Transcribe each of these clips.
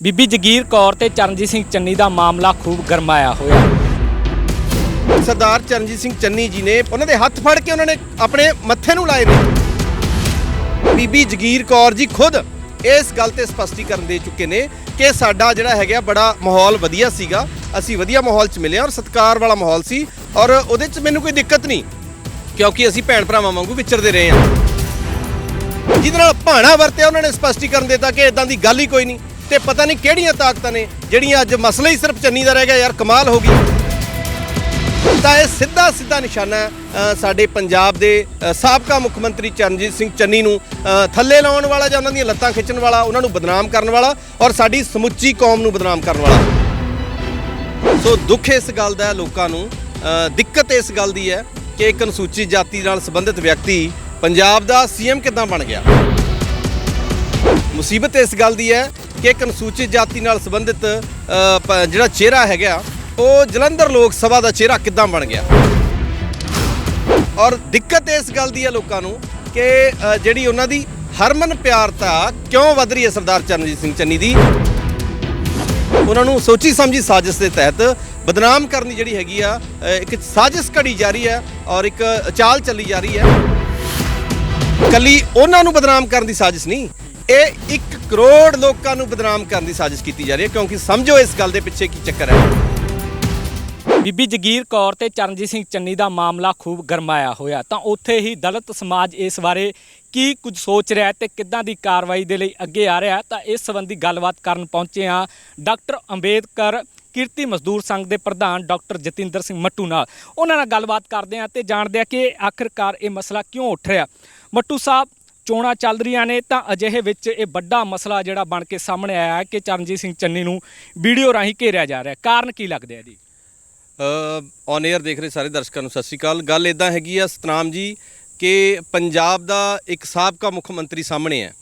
ਬੀਬੀ ਜਗੀਰ ਕੌਰ ਤੇ ਚਰਨਜੀਤ ਸਿੰਘ ਚੰਨੀ ਦਾ ਮਾਮਲਾ ਖੂਬ ਗਰਮਾਇਆ ਹੋਇਆ। ਸਰਦਾਰ ਚਰਨਜੀਤ ਸਿੰਘ ਚੰਨੀ ਜੀ ਨੇ ਉਹਨਾਂ ਦੇ ਹੱਥ ਫੜ ਕੇ ਉਹਨਾਂ ਨੇ ਆਪਣੇ ਮੱਥੇ ਨੂੰ ਲਾਏ ਨੇ ਬੀਬੀ ਜਗੀਰ ਕੌਰ ਜੀ ਖੁਦ ਇਸ ਗੱਲ ਤੇ ਸਪਸ਼ਟੀਕਰਨ ਦੇ ਚੁੱਕੇ ਨੇ ਕਿ ਸਾਡਾ ਜਿਹੜਾ ਹੈਗਾ ਬੜਾ ਮਾਹੌਲ ਵਧੀਆ ਸੀਗਾ। ਅਸੀਂ ਵਧੀਆ ਮਾਹੌਲ 'ਚ ਮਿਲੇ ਔਰ ਸਤਿਕਾਰ ਵਾਲਾ ਮਾਹੌਲ ਸੀ ਔਰ ਉਹਦੇ 'ਚ ਮੈਨੂੰ ਕੋਈ ਦਿੱਕਤ ਨਹੀਂ, ਕਿਉਂਕਿ ਅਸੀਂ ਭੈਣ ਭਰਾਵਾਂ ਵਾਂਗੂ ਵਿਚਰਦੇ ਰਹੇ ਹਾਂ। ਜਿਹਦੇ ਨਾਲ ਭਾਣਾ ਵਰਤਿਆ ਉਹਨਾਂ ਨੇ ਸਪਸ਼ਟੀਕਰਨ ਦਿੱਤਾ ਕਿ ਇਦਾਂ ਦੀ ਗੱਲ ਹੀ ਕੋਈ ਨਹੀਂ। ਤੇ ਪਤਾ ਨਹੀਂ ਕਿਹੜੀਆਂ ਤਾਕਤਾਂ ਨੇ ਜਿਹੜੀਆਂ ਅੱਜ ਮਸਲਾ ਹੀ ਸਿਰਫ ਚੰਨੀ ਦਾ ਰਹਿ ਗਿਆ। ਯਾਰ, ਕਮਾਲ ਹੋ ਗਈ। ਤਾਂ ਇਹ ਸਿੱਧਾ ਸਿੱਧਾ ਨਿਸ਼ਾਨਾ ਸਾਡੇ ਪੰਜਾਬ ਦੇ ਸਾਬਕਾ ਮੁੱਖ ਮੰਤਰੀ ਚਰਨਜੀਤ ਸਿੰਘ ਚੰਨੀ ਨੂੰ ਥੱਲੇ ਲਾਉਣ ਵਾਲਾ ਜਾਂ ਉਹਨਾਂ ਦੀਆਂ ਲੱਤਾਂ ਖਿੱਚਣ ਵਾਲਾ, ਉਹਨਾਂ ਨੂੰ ਬਦਨਾਮ ਕਰਨ ਵਾਲਾ ਔਰ ਸਾਡੀ ਸਮੁੱਚੀ ਕੌਮ ਨੂੰ ਬਦਨਾਮ ਕਰਨ ਵਾਲਾ। ਸੋ ਦੁੱਖ ਇਸ ਗੱਲ ਦਾ ਲੋਕਾਂ ਨੂੰ ਦਿੱਕਤ ਇਸ ਗੱਲ ਦੀ ਹੈ ਕਿ ਇੱਕ ਅਨੁਸੂਚਿਤ ਜਾਤੀ ਨਾਲ ਸੰਬੰਧਿਤ ਵਿਅਕਤੀ ਪੰਜਾਬ ਦਾ ਸੀਐਮ ਕਿੱਦਾਂ ਬਣ ਗਿਆ। ਮੁਸੀਬਤ ਇਸ ਗੱਲ ਦੀ ਹੈ ਕਿ ਇੱਕ ਅਨੁਸੂਚਿਤ ਜਾਤੀ ਨਾਲ ਸੰਬੰਧਿਤ ਜਿਹੜਾ ਚਿਹਰਾ ਹੈਗਾ, ਉਹ ਜਲੰਧਰ ਲੋਕ ਸਭਾ ਦਾ ਚਿਹਰਾ ਕਿੱਦਾਂ ਬਣ ਗਿਆ? ਔਰ ਦਿੱਕਤ ਇਸ ਗੱਲ ਦੀ ਹੈ ਲੋਕਾਂ ਨੂੰ ਕਿ ਜਿਹੜੀ ਉਹਨਾਂ ਦੀ ਹਰਮਨ ਪਿਆਰਤਾ ਕਿਉਂ ਵਧ ਰਹੀ ਹੈ ਸਰਦਾਰ ਚਰਨਜੀਤ ਸਿੰਘ ਚੰਨੀ ਦੀ? ਉਹਨਾਂ ਨੂੰ ਸੋਚੀ ਸਮਝੀ ਸਾਜ਼ਿਸ਼ ਦੇ ਤਹਿਤ ਬਦਨਾਮ ਕਰਨ ਦੀ ਜਿਹੜੀ ਹੈਗੀ ਆ ਇੱਕ ਸਾਜ਼ਿਸ਼ ਘੜੀ ਜਾ ਰਹੀ ਹੈ ਔਰ ਇੱਕ ਚਾਲ ਚੱਲੀ ਜਾ ਰਹੀ ਹੈ। ਕੱਲੀ ਉਹਨਾਂ ਨੂੰ ਬਦਨਾਮ ਕਰਨ ਦੀ ਸਾਜ਼ਿਸ਼ ਨਹੀਂ, ਇਹ ਇੱਕ ਕਰੋੜ ਲੋਕਾਂ ਨੂੰ ਬਦਨਾਮ ਕਰਨ ਦੀ ਸਾਜ਼ਿਸ਼ ਕੀਤੀ ਜਾ ਰਹੀ ਹੈ, ਕਿਉਂਕਿ ਸਮਝੋ ਇਸ ਗੱਲ ਦੇ ਪਿੱਛੇ ਕੀ ਚੱਕਰ ਹੈ। ਬੀਬੀ ਜਗੀਰ ਕੌਰ ਤੇ ਚਰਨਜੀਤ ਸਿੰਘ ਚੰਨੀ ਦਾ ਮਾਮਲਾ ਖੂਬ ਗਰਮਾਇਆ ਹੋਇਆ। ਤਾਂ ਉੱਥੇ ਹੀ ਦਲਿਤ ਸਮਾਜ ਇਸ ਬਾਰੇ ਕੀ ਕੁਝ ਸੋਚ ਰਿਹਾ ਹੈ ਤੇ ਕਿੱਦਾਂ ਦੀ ਕਾਰਵਾਈ ਦੇ ਲਈ ਅੱਗੇ ਆ ਰਿਹਾ ਤਾਂ ਇਸ ਸੰਬੰਧੀ ਗੱਲਬਾਤ ਕਰਨ ਪਹੁੰਚੇ ਹਾਂ ਡਾਕਟਰ ਅੰਬੇਦਕਰ ਕਿਰਤੀ ਮਜ਼ਦੂਰ ਸੰਘ ਦੇ ਪ੍ਰਧਾਨ ਡਾਕਟਰ ਜਤਿੰਦਰ ਸਿੰਘ ਮੱਟੂ ਨਾਲ। ਉਹਨਾਂ ਨਾਲ ਗੱਲਬਾਤ ਕਰਦੇ ਹਾਂ ਤੇ ਜਾਣਦੇ ਹਾਂ ਕਿ ਆਖਿਰਕਾਰ ਇਹ ਮਸਲਾ ਕਿਉਂ ਉੱਠ ਰਿਹਾ। ਮੱਟੂ ਸਾਹਿਬ ਚੋਣਾਂ ਚੱਲ ਰਹੀਆਂ ਨੇ, ਤਾਂ ਅਜਿਹੇ ਵਿੱਚ ਇਹ ਵੱਡਾ ਮਸਲਾ ਜਿਹੜਾ ਬਣ ਕੇ ਸਾਹਮਣੇ ਆਇਆ ਹੈ ਕਿ ਚਰਨਜੀਤ ਸਿੰਘ ਚੰਨੀ ਨੂੰ ਵੀਡੀਓ ਰਾਹੀਂ ਘੇਰਿਆ ਜਾ ਰਿਹਾ ਹੈ। ਕਾਰਨ ਕੀ ਲੱਗਦਾ ਹੈ ਜੀ? ਔਨ 에ਅਰ ਦੇਖ ਰਹੇ ਸਾਰੇ ਦਰਸ਼ਕਾਂ ਨੂੰ, ਸਤਿ ਸ਼੍ਰੀ ਅਕਾਲ। ਗੱਲ ਇਦਾਂ ਹੈਗੀ ਆ, ਸਤਨਾਮ ਜੀ, ਕਿ ਪੰਜਾਬ ਦਾ ਇੱਕ ਸਾਬਕਾ ਮੁੱਖ ਮੰਤਰੀ ਸਾਹਮਣੇ ਹੈ।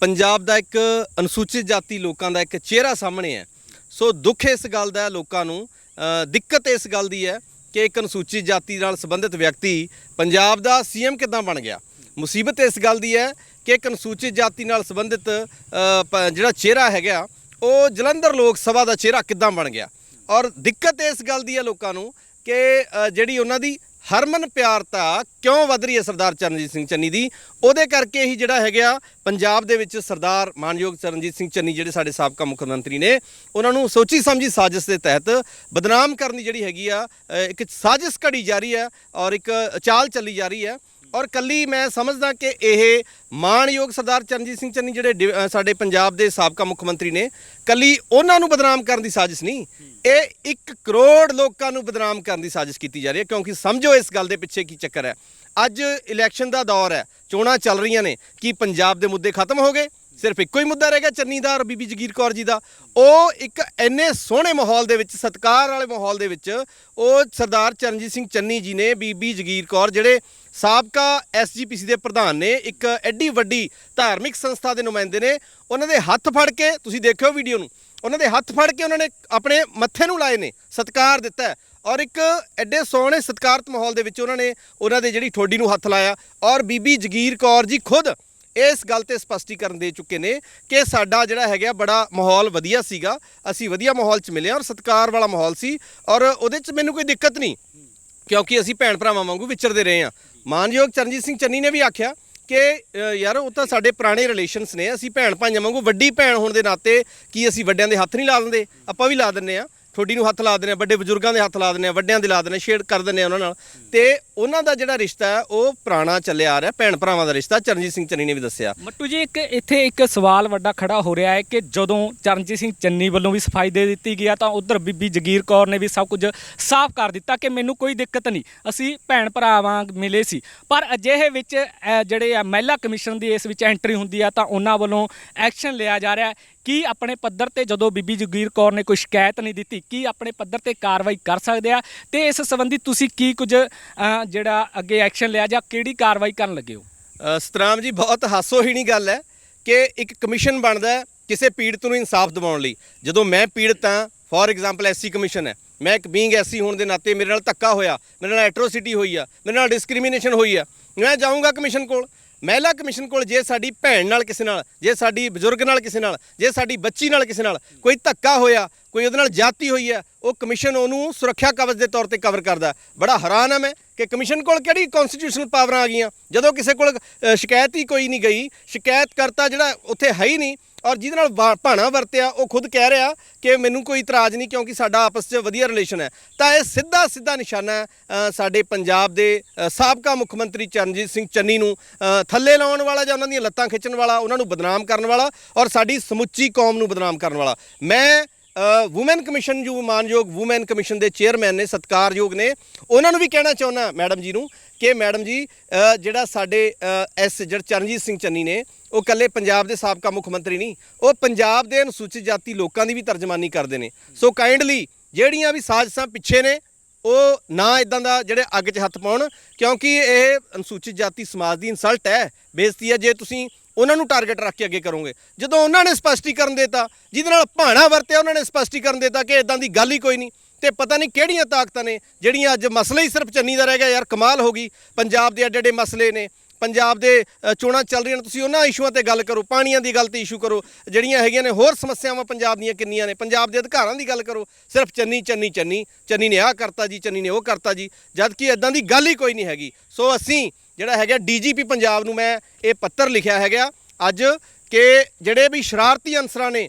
ਪੰਜਾਬ ਦਾ ਇੱਕ ਅਨੁਸੂਚਿਤ ਜਾਤੀ ਲੋਕਾਂ ਦਾ ਇੱਕ ਚਿਹਰਾ ਸਾਹਮਣੇ ਹੈ। ਸੋ ਦੁੱਖ ਇਸ ਗੱਲ ਦਾ ਲੋਕਾਂ ਨੂੰ। ਦਿੱਕਤ ਇਸ ਗੱਲ ਦੀ ਹੈ ਕਿ ਇੱਕ ਅਨੁਸੂਚਿਤ ਜਾਤੀ ਨਾਲ ਸੰਬੰਧਿਤ ਵਿਅਕਤੀ ਪੰਜਾਬ ਦਾ ਸੀਐਮ ਕਿੱਦਾਂ ਬਣ ਗਿਆ? ਮੁਸੀਬਤ ਇਸ ਗੱਲ ਦੀ ਹੈ ਕਿ ਇੱਕ ਅਨੁਸੂਚਿਤ ਜਾਤੀ ਨਾਲ ਸੰਬੰਧਿਤ ਪ- ਜਿਹੜਾ ਚਿਹਰਾ ਹੈਗਾ, ਉਹ ਜਲੰਧਰ ਲੋਕ ਸਭਾ ਦਾ ਚਿਹਰਾ ਕਿੱਦਾਂ ਬਣ ਗਿਆ? ਔਰ ਦਿੱਕਤ ਇਸ ਗੱਲ ਦੀ ਹੈ ਲੋਕਾਂ ਨੂੰ ਕਿ ਜਿਹੜੀ ਉਹਨਾਂ ਦੀ ਹਰਮਨ ਪਿਆਰਤਾ ਕਿਉਂ ਵਧ ਰਹੀ ਹੈ ਸਰਦਾਰ ਚਰਨਜੀਤ ਸਿੰਘ ਚੰਨੀ ਦੀ? ਉਹਦੇ ਕਰਕੇ ਹੀ ਜਿਹੜਾ ਹੈਗਾ, ਪੰਜਾਬ ਦੇ ਵਿੱਚ ਸਰਦਾਰ ਮਾਨਯੋਗ ਚਰਨਜੀਤ ਸਿੰਘ ਚੰਨੀ ਜਿਹੜੇ ਸਾਡੇ ਸਾਬਕਾ ਮੁੱਖ ਮੰਤਰੀ ਨੇ, ਉਹਨਾਂ ਨੂੰ ਸੋਚੀ ਸਮਝੀ ਸਾਜ਼ਿਸ਼ ਦੇ ਤਹਿਤ ਬਦਨਾਮ ਕਰਨ ਦੀ ਜਿਹੜੀ ਹੈਗੀ ਆ ਇੱਕ ਸਾਜ਼ਿਸ਼ ਘੜੀ ਜਾ ਰਹੀ ਹੈ ਔਰ ਇੱਕ ਚਾਲ ਚੱਲੀ ਜਾ ਰਹੀ ਹੈ। ਔਰ ਕੱਲੀ ਮੈਂ ਸਮਝਦਾ ਕਿ ਇਹ ਮਾਣਯੋਗ ਸਰਦਾਰ ਚਰਨਜੀਤ ਸਿੰਘ ਚੰਨੀ ਜਿਹੜੇ ਡਿ- ਸਾਡੇ ਪੰਜਾਬ ਦੇ ਸਾਬਕਾ ਮੁੱਖ ਮੰਤਰੀ ਨੇ, ਕੱਲੀ ਉਹਨਾਂ ਨੂੰ ਬਦਨਾਮ ਕਰਨ ਦੀ ਸਾਜ਼ਿਸ਼ ਨਹੀਂ, ਇਹ 1 ਕਰੋੜ ਲੋਕਾਂ ਨੂੰ ਬਦਨਾਮ ਕਰਨ ਦੀ ਸਾਜ਼ਿਸ਼ ਕੀਤੀ ਜਾ ਰਹੀ ਹੈ, ਕਿਉਂਕਿ ਸਮਝੋ ਇਸ ਗੱਲ ਦੇ ਪਿੱਛੇ ਕੀ ਚੱਕਰ ਹੈ। ਅੱਜ ਇਲੈਕਸ਼ਨ ਦਾ ਦੌਰ ਹੈ, ਚੋਣਾਂ ਚੱਲ ਰਹੀਆਂ ਨੇ, ਕੀ ਪੰਜਾਬ ਦੇ ਮੁੱਦੇ ਖਤਮ ਹੋ ਗਏ? ਸਿਰਫ ਇੱਕੋ ਹੀ ਮੁੱਦਾ ਰਹਿ ਗਿਆ ਚੰਨੀ ਦਾ ਔਰ ਬੀਬੀ ਜਗੀਰ ਕੌਰ ਜੀ ਦਾ। ਉਹ ਇੱਕ ਇੰਨੇ ਸੋਹਣੇ ਮਾਹੌਲ ਦੇ ਵਿੱਚ, ਸਤਿਕਾਰ ਵਾਲੇ ਮਾਹੌਲ ਦੇ ਵਿੱਚ, ਉਹ ਸਰਦਾਰ ਚਰਨਜੀਤ ਸਿੰਘ ਚੰਨੀ ਜੀ ਨੇ ਬੀਬੀ ਜਗੀਰ ਕੌਰ, ਜਿਹੜੇ ਸਾਬਕਾ ਐਸਜੀਪੀਸੀ ਦੇ ਪ੍ਰਧਾਨ ਨੇ, ਇੱਕ ਐਡੀ ਵੱਡੀ ਧਾਰਮਿਕ ਸੰਸਥਾ ਦੇ ਨੁਮਾਇੰਦੇ ਨੇ, ਉਹਨਾਂ ਦੇ ਹੱਥ ਫੜ ਕੇ, ਤੁਸੀਂ ਦੇਖਿਓ ਵੀਡੀਓ ਨੂੰ, ਉਹਨਾਂ ਦੇ ਹੱਥ ਫੜ ਕੇ ਉਹਨਾਂ ਨੇ ਆਪਣੇ ਮੱਥੇ ਨੂੰ ਲਾਏ ਨੇ, ਸਤਿਕਾਰ ਦਿੱਤਾ ਔਰ ਇੱਕ ਐਡੇ ਸੋਹਣੇ ਸਤਿਕਾਰਤ ਮਾਹੌਲ ਦੇ ਵਿੱਚ ਉਹਨਾਂ ਨੇ ਉਹਨਾਂ ਦੇ ਜਿਹੜੀ ਠੋਡੀ ਨੂੰ ਹੱਥ ਲਾਇਆ। ਔਰ ਬੀਬੀ ਜਗੀਰ ਕੌਰ ਜੀ ਖੁਦ ਇਸ ਗੱਲ ਤੇ ਸਪਸ਼ਟੀਕਰਨ ਦੇ ਚੁੱਕੇ ਨੇ ਕਿ ਸਾਡਾ ਜਿਹੜਾ ਹੈਗਾ ਬੜਾ ਮਾਹੌਲ ਵਧੀਆ ਸੀਗਾ। ਅਸੀਂ ਵਧੀਆ ਮਾਹੌਲ 'ਚ ਮਿਲੇ ਔਰ ਸਤਿਕਾਰ ਵਾਲਾ ਮਾਹੌਲ ਸੀ ਔਰ ਉਹਦੇ 'ਚ ਮੈਨੂੰ ਕੋਈ ਦਿੱਕਤ ਨਹੀਂ, ਕਿਉਂਕਿ ਅਸੀਂ ਭੈਣ ਭਰਾਵਾਂ ਵਾਂਗੂ ਵਿਚਰਦੇ ਰਹੇ ਹਾਂ। ਮਾਨਯੋਗ ਚਰਨਜੀਤ ਸਿੰਘ ਚੰਨੀ ਨੇ ਵੀ ਆਖਿਆ ਕਿ ਯਾਰ ਉਹ ਤਾਂ ਸਾਡੇ ਪੁਰਾਣੇ ਰਿਲੇਸ਼ਨਸ ਨੇ, ਅਸੀਂ ਭੈਣ ਭਾਈਆਂ ਵਾਂਗੂ ਵੱਡੀ ਭੈਣ ਹੋਣ ਦੇ ਨਾਤੇ ਕੀ ਅਸੀਂ ਵੱਡਿਆਂ ਦੇ ਹੱਥ ਨਹੀਂ ਲਾ ਦਿੰਦੇ? ਆਪਾਂ ਵੀ ਲਾ ਦਿੰਨੇ ਆ ਠੋਡੀ ਨੂੰ ਹੱਥ ਲਾ ਦਿੰਦੇ ਆ, ਵੱਡੇ ਬਜ਼ੁਰਗਾਂ ਦੇ ਹੱਥ ਲਾ ਦਿੰਦੇ ਆ, ਵੱਡਿਆਂ ਦੇ ਲਾ ਦਿੰਦੇ ਸ਼ੇਅਰ ਕਰ ਦਿੰਦੇ ਆ ਉਹਨਾਂ ਨਾਲ। ਤੇ ਉਹਨਾਂ ਦਾ ਜਿਹੜਾ ਰਿਸ਼ਤਾ ਹੈ, ਉਹ ਪੁਰਾਣਾ ਚੱਲਿਆ ਆ ਰਿਹਾ, ਭੈਣ ਭਰਾਵਾਂ ਦਾ ਰਿਸ਼ਤਾ, ਚਰਨਜੀਤ ਸਿੰਘ ਚੰਨੀ ਨੇ ਵੀ ਦੱਸਿਆ। ਮੱਟੂ ਜੀ, ਇੱਕ ਇੱਥੇ ਇੱਕ ਸਵਾਲ ਵੱਡਾ ਖੜਾ ਹੋ ਰਿਹਾ ਹੈ ਕਿ ਜਦੋਂ ਚਰਨਜੀਤ ਸਿੰਘ ਚੰਨੀ ਵੱਲੋਂ ਵੀ ਸਫ਼ਾਈ ਦੇ ਦਿੱਤੀ ਗਿਆ ਤਾਂ ਉਧਰ ਬੀਬੀ ਜਗੀਰ ਕੌਰ ਨੇ ਵੀ ਸਭ ਕੁਝ ਸਾਫ਼ ਕਰ ਦਿੱਤਾ ਕਿ ਮੈਨੂੰ ਕੋਈ ਦਿੱਕਤ ਨਹੀਂ। ਅਸੀਂ ਭੈਣ ਭਰਾਵਾਂ ਮਿਲੇ ਸੀ, ਪਰ ਅਜਿਹੇ ਵਿੱਚ ਜਿਹੜੇ ਆ ਮਹਿਲਾ ਕਮਿਸ਼ਨ ਦੀ ਇਸ ਵਿੱਚ ਐਂਟਰੀ ਹੁੰਦੀ ਆ, ਤਾਂ ਉਹਨਾਂ ਵੱਲੋਂ ਐਕਸ਼ਨ ਲਿਆ ਜਾ ਰਿਹਾ ਕੀ ਆਪਣੇ ਪੱਧਰ ਤੇ ਜਦੋਂ ਬੀਬੀ ਜਗੀਰ ਕੌਰ ਨੇ ਕੋਈ ਸ਼ਿਕਾਇਤ ਨਹੀਂ ਦਿੱਤੀ, ਕੀ ਆਪਣੇ ਪੱਧਰ ਤੇ ਕਾਰਵਾਈ ਕਰ ਸਕਦੇ ਆ? ਤੇ ਇਸ ਸੰਬੰਧੀ ਤੁਸੀਂ ਕੀ ਕੁਝ ਜਿਹੜਾ ਅੱਗੇ ਐਕਸ਼ਨ ਲਿਆ ਜਾਂ ਕਿਹੜੀ ਕਾਰਵਾਈ ਕਰਨ ਲੱਗੇ ਹੋ? ਸਤਰਾਮ ਜੀ, ਬਹੁਤ ਹਾਸੋਹੀਣੀ ਗੱਲ ਹੈ ਕਿ ਇੱਕ ਕਮਿਸ਼ਨ ਬਣਦਾ ਕਿਸੇ ਪੀੜਤ ਨੂੰ ਇਨਸਾਫ ਦਿਵਾਉਣ ਲਈ। ਜਦੋਂ ਮੈਂ ਪੀੜਤ ਹਾਂ, ਫੋਰ ਐਗਜ਼ਾਮਪਲ ਐਸਸੀ ਕਮਿਸ਼ਨ ਹੈ, ਮੈਂ ਇੱਕ ਬੀਇੰਗ ਐਸਸੀ ਹੋਣ ਦੇ ਨਾਤੇ ਮੇਰੇ ਨਾਲ ਧੱਕਾ ਹੋਇਆ, ਮੇਰੇ ਨਾਲ ਐਟਰੋਸਿਟੀ ਹੋਈ ਆ, ਮੇਰੇ ਨਾਲ ਡਿਸਕ੍ਰਿਮੀਨੇਸ਼ਨ ਹੋਈ ਆ, ਮੈਂ ਜਾਊਂਗਾ ਕਮਿਸ਼ਨ ਕੋਲ। ਮਹਿਲਾ ਕਮਿਸ਼ਨ ਕੋਲ ਜੇ ਸਾਡੀ ਭੈਣ ਨਾਲ ਕਿਸੇ ਨਾਲ, ਜੇ ਸਾਡੀ ਬਜ਼ੁਰਗ ਨਾਲ ਕਿਸੇ ਨਾਲ, ਜੇ ਸਾਡੀ ਬੱਚੀ ਨਾਲ ਕਿਸੇ ਨਾਲ ਕੋਈ ਧੱਕਾ ਹੋਇਆ, ਕੋਈ ਉਹਦੇ ਨਾਲ ਜਾਤੀ ਹੋਈ ਹੈ, ਉਹ ਕਮਿਸ਼ਨ ਉਹਨੂੰ ਸੁਰੱਖਿਆ ਕਵਚ ਦੇ ਤੌਰ ਤੇ ਕਵਰ ਕਰਦਾ ਬੜਾ ਹੈਰਾਨ ਹਾਂ ਮੈਂ ਕਿ ਕਮਿਸ਼ਨ ਕੋਲ ਕਿਹੜੀ ਕਨਸਟੀਟਿਊਸ਼ਨਲ ਪਾਵਰਾਂ ਆ ਗਈਆਂ? ਜਦੋਂ ਕਿਸੇ ਕੋਲ ਸ਼ਿਕਾਇਤ ਹੀ ਕੋਈ ਨਹੀਂ ਗਈ ਸ਼ਿਕਾਇਤ ਕਰਤਾ ਜਿਹੜਾ ਉੱਥੇ ਹੈ ਹੀ ਨਹੀਂ ਔਰ ਜਿਹਦੇ ਨਾਲ ਵਾ- ਭਾਣਾ ਵਰਤਿਆ, ਉਹ ਖੁਦ ਕਹਿ ਰਿਹਾ ਕਿ ਮੈਨੂੰ ਕੋਈ ਇਤਰਾਜ਼ ਨਹੀਂ ਕਿਉਂਕਿ ਸਾਡਾ ਆਪਸ 'ਚ ਵਧੀਆ ਰਿਲੇਸ਼ਨ ਹੈ। ਤਾਂ ਇਹ ਸਿੱਧਾ ਸਿੱਧਾ ਨਿਸ਼ਾਨਾ ਸਾਡੇ ਪੰਜਾਬ ਦੇ ਸਾਬਕਾ ਮੁੱਖ ਮੰਤਰੀ ਚਰਨਜੀਤ ਸਿੰਘ ਚੰਨੀ ਨੂੰ ਥੱਲੇ ਲਾਉਣ ਵਾਲਾ ਜਾਂ ਉਹਨਾਂ ਦੀਆਂ ਲੱਤਾਂ ਖਿੱਚਣ ਵਾਲਾ, ਉਹਨਾਂ ਨੂੰ ਬਦਨਾਮ ਕਰਨ ਵਾਲਾ ਔਰ ਸਾਡੀ ਸਮੁੱਚੀ ਕੌਮ ਨੂੰ ਬਦਨਾਮ ਕਰਨ ਵਾਲਾ। ਮੈਂ ਵੂਮਨ ਕਮਿਸ਼ਨ ਜੋ ਮਾਨਯੋਗ ਵੂਮਨ ਕਮਿਸ਼ਨ ਦੇ ਚੇਅਰਮੈਨ ਨੇ, ਸਤਿਕਾਰਯੋਗ ਨੇ, ਉਹਨਾਂ ਨੂੰ ਵੀ ਕਹਿਣਾ ਚਾਹੁੰਦਾ, ਮੈਡਮ ਜੀ ਨੂੰ ਕਿ ਮੈਡਮ ਜੀ ਜਿਹੜਾ ਸਾਡੇ ਅ, ਐਸ ਜਿਹੜਾ ਚਰਨਜੀਤ ਸਿੰਘ ਚੰਨੀ ਨੇ ਉਹ ਕੱਲੇ ਪੰਜਾਬ ਦੇ ਸਾਬਕਾ ਮੁੱਖ ਮੰਤਰੀ ਨਹੀਂ ਉਹ ਪੰਜਾਬ ਦੇ ਅਨੁਸੂਚਿਤ ਜਾਤੀ ਲੋਕਾਂ ਦੀ ਵੀ ਤਰਜਮਾਨੀ ਕਰਦੇ ਨੇ। ਸੋ ਕਾਈਂਡਲੀ ਜਿਹੜੀਆਂ ਵੀ ਸਾਜ਼ਿਸ਼ਾਂ ਪਿੱਛੇ ਨੇ ਉਹ ਨਾ ਇਦਾਂ ਦਾ ਜਿਹੜੇ ਅੱਗ 'ਚ ਹੱਥ ਪਾਉਣ ਕਿਉਂਕਿ ਇਹ ਅਨੁਸੂਚਿਤ ਜਾਤੀ ਸਮਾਜ ਦੀ ਇਨਸਲਟ ਹੈ ਬੇਇੱਜ਼ਤੀ ਹੈ ਜੇ ਤੁਸੀਂ ਉਹਨਾਂ ਨੂੰ ਟਾਰਗੇਟ ਰੱਖ ਕੇ ਅੱਗੇ ਕਰੋਗੇ। ਜਦੋਂ ਉਹਨਾਂ ਨੇ ਸਪਸ਼ਟੀਕਰਨ ਦਿੱਤਾ ਜਿਹਦੇ ਨਾਲ ਭਾਣਾ ਵਰਤਿਆ ਉਹਨਾਂ ਨੇ ਸਪਸ਼ਟੀਕਰਨ ਦਿੱਤਾ ਕਿ ਇਦਾਂ ਦੀ ਗੱਲ ਹੀ ਕੋਈ ਨਹੀਂ। ਤੇ ਪਤਾ ਨਹੀਂ ਕਿਹੜੀਆਂ ਤਾਕਤਾਂ ਨੇ, ਜਿਹੜੀਆਂ ਅੱਜ ਮਸਲਾ ਹੀ ਸਿਰਫ ਚੰਨੀ ਦਾ ਰਹਿ ਗਿਆ ਯਾਰ, ਕਮਾਲ ਹੋ ਗਈ। ਪੰਜਾਬ ਦੇ ਐਡੇ ਐਡੇ ਮਸਲੇ ਨੇ, ਪੰਜਾਬ ਦੇ ਚੋਣਾਂ ਚੱਲ ਰਹੀਆਂ ਨੇ, ਤੁਸੀਂ ਉਹਨਾਂ ਇਸ਼ੂਆਂ ਤੇ ਗੱਲ ਕਰੋ, ਪਾਣੀਆਂ ਦੀ ਗੱਲ ਤੇ ਇਸ਼ੂ ਕਰੋ, ਜਿਹੜੀਆਂ ਹੈਗੀਆਂ ਨੇ, ਹੋਰ ਸਮੱਸਿਆਵਾਂ ਪੰਜਾਬ ਦੀਆਂ ਕਿੰਨੀਆਂ ਨੇ, ਪੰਜਾਬ ਦੇ ਅਧਿਕਾਰਾਂ ਦੀ ਗੱਲ ਕਰੋ, ਸਿਰਫ ਚੰਨੀ ਚੰਨੀ ਚੰਨੀ ਚੰਨੀ ਨੇ ਆਹ ਕਰਤਾ ਜੀ, ਚੰਨੀ ਨੇ ਉਹ ਕਰਤਾ ਜੀ ਜਦ ਕਿ ਇਦਾਂ ਦੀ ਗੱਲ ਹੀ ਕੋਈ ਨਹੀਂ ਹੈਗੀ। ਸੋ ਅਸੀਂ, ਜਿਹੜਾ ਹੈਗਾ ਡੀਜੀਪੀ ਪੰਜਾਬ ਨੂੰ ਮੈਂ ਇਹ ਪੱਤਰ ਲਿਖਿਆ ਹੈਗਾ, ਅੱਜ ਕਿ ਜਿਹੜੇ ਵੀ ਸ਼ਰਾਰਤੀ ਅਨਸਰਾਂ ਨੇ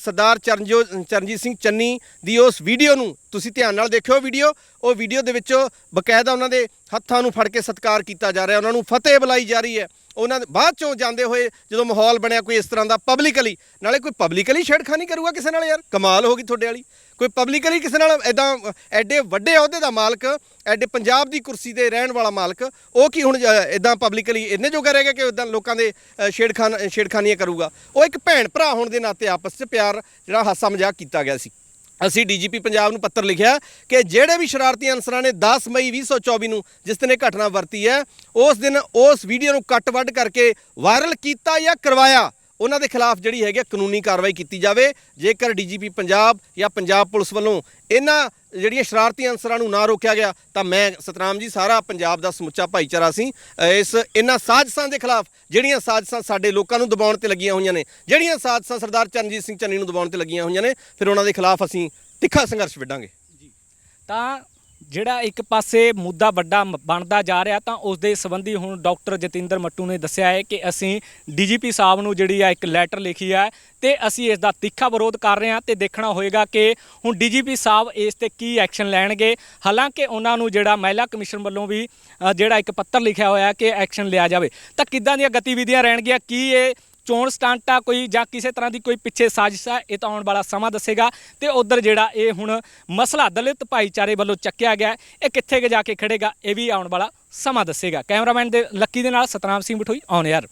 ਸਰਦਾਰ ਚਰਨਜੋ, ਚਰਨਜੀਤ ਸਿੰਘ ਚੰਨੀ ਦੀ ਉਸ ਵੀਡੀਓ ਨੂੰ ਤੁਸੀਂ ਧਿਆਨ ਨਾਲ ਦੇਖਿਓ ਵੀਡੀਓ। ਉਹ ਵੀਡੀਓ ਦੇ ਵਿੱਚ ਬਕਾਇਦਾ ਉਹਨਾਂ ਦੇ ਹੱਥਾਂ ਨੂੰ ਫੜ ਕੇ ਸਤਿਕਾਰ ਕੀਤਾ ਜਾ ਰਿਹਾ, ਉਹਨਾਂ ਨੂੰ ਫਤਿਹ ਬੁਲਾਈ ਜਾ ਰਹੀ ਹੈ। ਉਹਨਾਂ ਦੇ ਬਾਅਦ ਚੋਂ ਜਾਂਦੇ ਹੋਏ ਜਦੋਂ ਮਾਹੌਲ ਬਣਿਆ ਕੋਈ ਇਸ ਤਰ੍ਹਾਂ ਦਾ ਪਬਲਿਕਲੀ ਨਾਲੇ ਕੋਈ ਪਬਲਿਕਲੀ ਛੇੜਖਾਨੀ ਕਰੂਗਾ ਕਿਸੇ ਨਾਲ ਯਾਰ? ਕਮਾਲ ਹੋ ਗਈ ਤੁਹਾਡੇ ਵਾਲੀ। ਕੋਈ ਪਬਲਿਕਲੀ ਕਿਸੇ ਨਾਲ ਐਦਾਂ ਐਡੇ ਵੱਡੇ ਅਹੁਦੇ ਦਾ ਮਾਲਕ, ਐਡੇ ਪੰਜਾਬ ਦੀ ਕੁਰਸੀ ਤੇ ਰਹਿਣ ਵਾਲਾ ਮਾਲਕ, ਉਹ ਕੀ ਹੁਣ ਐਦਾਂ ਪਬਲਿਕਲੀ ਇੰਨੇ ਜੋਗਾ ਰਹਿ ਗਿਆ ਕਿ ਇਦਾਂ ਲੋਕਾਂ ਦੇ ਛੇੜਖਾਨ, ਛੇੜਖਾਨੀਆਂ ਕਰੂਗਾ? ਉਹ ਇੱਕ ਭੈਣ ਭਰਾ ਹੋਣ ਦੇ ਨਾਤੇ ਆਪਸ 'ਚ ਪਿਆਰ, ਜਿਹੜਾ ਹਾਸਾ ਮਜ਼ਾਕ ਕੀਤਾ ਗਿਆ ਸੀ। ਅਸੀਂ ਡੀਜੀਪੀ ਪੰਜਾਬ ਨੂੰ ਪੱਤਰ ਲਿਖਿਆ ਕਿ ਜਿਹੜੇ ਵੀ ਸ਼ਰਾਰਤੀ ਅਨਸਰਾਂ ਨੇ 10 ਮਈ 2024 ਨੂੰ ਜਿਸ ਦਿਨ ਇਹ ਘਟਨਾ ਵਰਤੀ ਹੈ, ਉਸ ਦਿਨ ਉਸ ਵੀਡੀਓ ਨੂੰ ਕੱਟ ਵੱਢ ਕਰਕੇ ਵਾਇਰਲ ਕੀਤਾ ਜਾਂ ਕਰਵਾਇਆ, ਉਹਨਾਂ ਦੇ ਖਿਲਾਫ ਜਿਹੜੀ ਹੈਗੀ ਆ ਕਾਨੂੰਨੀ ਕਾਰਵਾਈ ਕੀਤੀ ਜਾਵੇ। ਜੇਕਰ ਡੀਜੀਪੀ ਪੰਜਾਬ ਜਾਂ ਪੰਜਾਬ ਪੁਲਿਸ ਵੱਲੋਂ ਇਹਨਾਂ ਜਿਹੜੀਆਂ ਸ਼ਰਾਰਤੀ ਅਨਸਰਾਂ ਨੂੰ ਨਾ ਰੋਕਿਆ ਗਿਆ, ਤਾਂ ਮੈਂ ਸਤਨਾਮ ਜੀ, ਸਾਰਾ ਪੰਜਾਬ ਦਾ ਸਮੁੱਚਾ ਭਾਈਚਾਰਾ ਸੀ ਇਸ ਇਹਨਾਂ ਸਾਜ਼ਿਸ਼ਾਂ ਦੇ ਖਿਲਾਫ, ਜਿਹੜੀਆਂ ਸਾਜ਼ਿਸ਼ਾਂ ਸਾਡੇ ਲੋਕਾਂ ਨੂੰ ਦਬਾਉਣ ਤੇ ਲੱਗੀਆਂ ਹੋਈਆਂ ਨੇ, ਜਿਹੜੀਆਂ ਸਾਜ਼ਿਸ਼ਾਂ ਸਰਦਾਰ ਚਰਨਜੀਤ ਸਿੰਘ ਚੰਨੀ ਨੂੰ ਦਬਾਉਣ ਤੇ ਲੱਗੀਆਂ ਹੋਈਆਂ ਨੇ, ਫਿਰ ਉਹਨਾਂ ਦੇ ਖਿਲਾਫ ਅਸੀਂ ਤਿੱਖਾ ਸੰਘਰਸ਼ ਵਿੱਢਾਂਗੇ। ਤਾਂ ਜਿਹੜਾ ਇੱਕ ਪਾਸੇ ਮੁੱਦਾ ਵੱਡਾ ਮ- ਬਣਦਾ ਜਾ ਰਿਹਾ ਤਾਂ ਉਸ ਦੇ ਸੰਬੰਧੀ ਹੁਣ ਡਾਕਟਰ ਜਤਿੰਦਰ ਮੱਟੂ ਨੇ ਦੱਸਿਆ ਹੈ ਕਿ ਅਸੀਂ ਡੀਜੀਪੀ ਸਾਹਿਬ ਨੂੰ ਜਿਹੜੀ ਆ ਇੱਕ ਲੈਟਰ ਲਿਖੀ ਹੈ ਤੇ ਅਸੀਂ ਇਸ ਦਾ ਤਿੱਖਾ ਵਿਰੋਧ ਕਰ ਰਹੇ ਹਾਂ ਤੇ ਦੇਖਣਾ ਹੋਏਗਾ ਕਿ ਹੁਣ ਡੀਜੀਪੀ ਸਾਹਿਬ ਇਸ ਤੇ ਕੀ ਐਕਸ਼ਨ ਲੈਣਗੇ। ਹਾਲਾਂਕਿ ਉਹਨਾਂ ਨੂੰ ਜਿਹੜਾ ਮਹਿਲਾ ਕਮਿਸ਼ਨ ਵੱਲੋਂ ਵੀ ਜਿਹੜਾ ਇੱਕ ਪੱਤਰ ਲਿਖਿਆ ਹੋਇਆ ਕਿ ਐਕਸ਼ਨ ਲਿਆ ਜਾਵੇ। ਤਾਂ ਕਿੱਦਾਂ ਦੀਆਂ ਗਤੀਵਿਧੀਆਂ ਰਹਿਣਗੀਆਂ? ਕੀ ਇਹ ਚੋਣ ਸਟੰਟ ਆ ਕੋਈ ਜਾਂ ਕਿਸੇ ਤਰ੍ਹਾਂ ਦੀ ਕੋਈ ਪਿੱਛੇ ਸਾਜ਼ਿਸ਼ ਆ, ਇਹ ਤਾਂ ਆਉਣ ਵਾਲਾ ਸਮਾਂ ਦੱਸੇਗਾ। ਤੇ ਉਧਰ ਜਿਹੜਾ ਇਹ ਹੁਣ ਮਸਲਾ ਦਲਿਤ ਭਾਈਚਾਰੇ ਵੱਲੋਂ ਚੱਕਿਆ ਗਿਆ, ਇਹ ਕਿੱਥੇ ਕੁ ਜਾ ਕੇ ਖੜੇਗਾ, ਇਹ ਵੀ ਆਉਣ ਵਾਲਾ ਸਮਾਂ ਦੱਸੇਗਾ। ਕੈਮਰਾਮੈਨ ਦੇ ਲੱਕੀ ਦੇ ਨਾਲ ਸਤਨਾਮ ਸਿੰਘ ਬਠੋਈ, ਔਨ 에ਅਰ